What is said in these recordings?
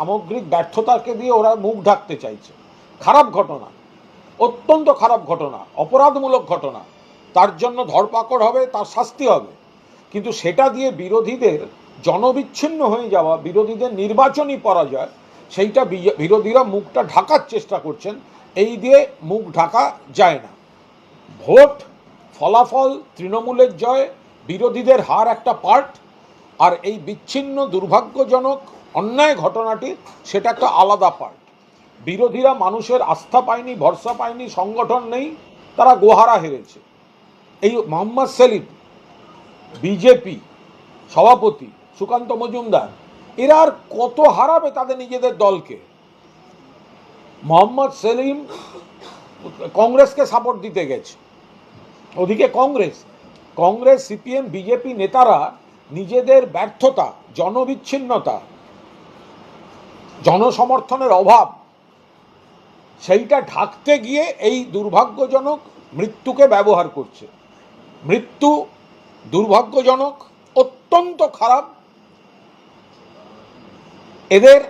সামগ্রিক ব্যর্থতাকে দিয়ে ওরা মুখ ঢাকতে চাইছে। খারাপ ঘটনা। অত্যন্ত খারাপ ঘটনা। অপরাধমূলক ঘটনা। তার জন্য ধরপাকড় হবে, তার শাস্তি হবে। কিন্তু সেটা দিয়ে বিরোধীদের জনবিচ্ছিন্ন হয়ে যাওয়া, বিরোধীদের নির্বাচনী পরাজয়, সেইটা বিরোধীরা মুখটা ঢাকার চেষ্টা করছেন। এই দিয়ে মুখ ঢাকা যায় না। ভোট, ফলাফল, তৃণমূলের জয়, বিরোধীদের হার একটা পার্ট। আর এই বিচ্ছিন্ন দুর্ভাগ্যজনক অন্যায় ঘটনাটি সেটা একটা আলাদা পার্ট বিরোধীরা মানুষের আস্থা পায়নি, ভরসা পায়নি, সংগঠন নেই, তারা গোহারা হেরেছে। এই মোহাম্মদ সেলিম, বিজেপি, সভাপতি, সুকান্ত মজুমদার, এরা আর কত হারাবে তাদের নিজেদের দলকে? মোহাম্মদ সেলিম কংগ্রেসকে সাপোর্ট দিতে গেছে। ওদিকে কংগ্রেস কংগ্রেস, সিপিএম, বিজেপি নেতারা নিজেদের ব্যর্থতা, জনবিচ্ছিন্নতা, জনসমর্থনের অভাব, সেইটা ঢাকতে গিয়ে এই দুর্ভাগ্যজনক মৃত্যুকে ব্যবহার করছে। মৃত্যু দুর্ভাগ্যজনক, অত্যন্ত খারাপ। এদের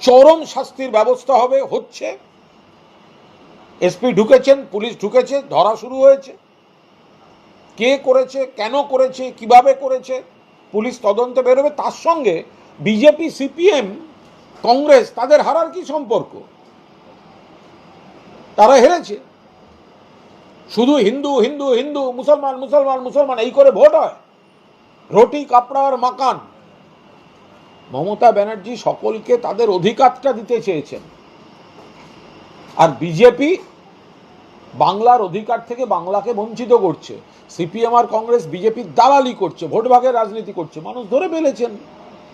চরম শাস্তির ব্যবস্থা হবে, হচ্ছে। এসপি ঢুকেছেন, পুলিশ ঢুকেছে, ধরা শুরু হয়েছে। কে করেছে, কেন করেছে, কীভাবে করেছে, পুলিশ তদন্তে বেরোবে। তার সঙ্গে বিজেপি, সিপিএম, কংগ্রেস, তাদের হারার কি সম্পর্ক? তারা হেরেছে। শুধু হিন্দু হিন্দু হিন্দু, মুসলমান মুসলমান মুসলমান, এই করে ভোট হয়। রুটি, কাপড়া আর মাকান। মমতা ব্যানার্জি সকলকে তাদের অধিকারটা দিতে চেয়েছেন। আর বিজেপি বাংলার অধিকার থেকে বাংলাকে বঞ্চিত করছে। সিপিএম আর কংগ্রেস বিজেপির দালালি করছে ভোট ভাগের রাজনীতি করছে। মানুষ ধরে ফেলেছেন।